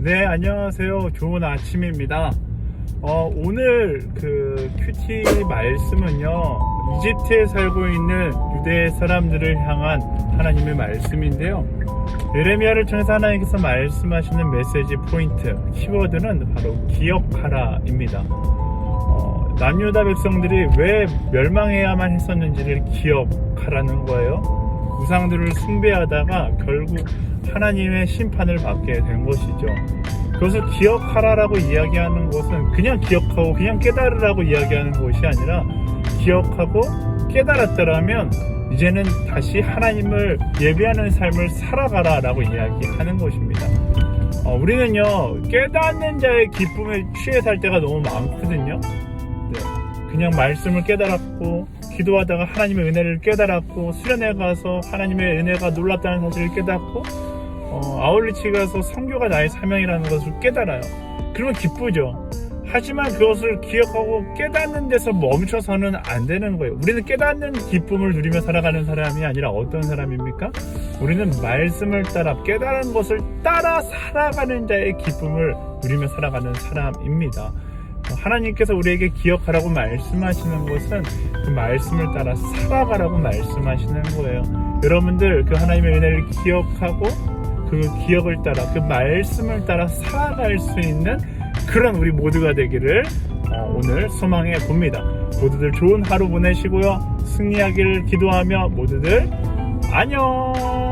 네, 안녕하세요. 좋은 아침입니다. 어, 오늘 그 큐티 말씀은요, 이집트에 살고 있는 유대 사람들을 향한 하나님의 말씀인데요. 예레미야를 통해서 하나님께서 말씀하시는 메시지 포인트, 키워드는 바로 기억하라입니다. 어, 남유다 백성들이 왜 멸망해야만 했었는지를 기억하라는 거예요. 우상들을 숭배하다가 결국 하나님의 심판을 받게 된 것이죠. 그것을 기억하라라고 이야기하는 것은 그냥 기억하고 그냥 깨달으라고 이야기하는 것이 아니라 기억하고 깨달았더라면 이제는 다시 하나님을 예배하는 삶을 살아가라라고 이야기하는 것입니다. 어, 우리는요 깨닫는 자의 기쁨에 취해 살 때가 너무 많거든요. 네, 그냥 말씀을 깨달았고 기도하다가 하나님의 은혜를 깨달았고 수련회 가서 하나님의 은혜가 놀랐다는 사실을 깨닫고 어, 아울리치 가서 성교가 나의 사명이라는 것을 깨달아요. 그러면 기쁘죠. 하지만 그것을 기억하고 깨닫는 데서 멈춰서는 안 되는 거예요. 우리는 깨닫는 기쁨을 누리며 살아가는 사람이 아니라 어떤 사람입니까? 우리는 말씀을 따라 깨달은 것을 따라 살아가는 자의 기쁨을 누리며 살아가는 사람입니다. 하나님께서 우리에게 기억하라고 말씀하시는 것은 그 말씀을 따라 살아가라고 말씀하시는 거예요. 여러분들 그 하나님의 은혜를 기억하고 그 기억을 따라 그 말씀을 따라 살아갈 수 있는 그런 우리 모두가 되기를 어, 오늘 소망해 봅니다. 모두들 좋은 하루 보내시고요. 승리하기를 기도하며 모두들 안녕!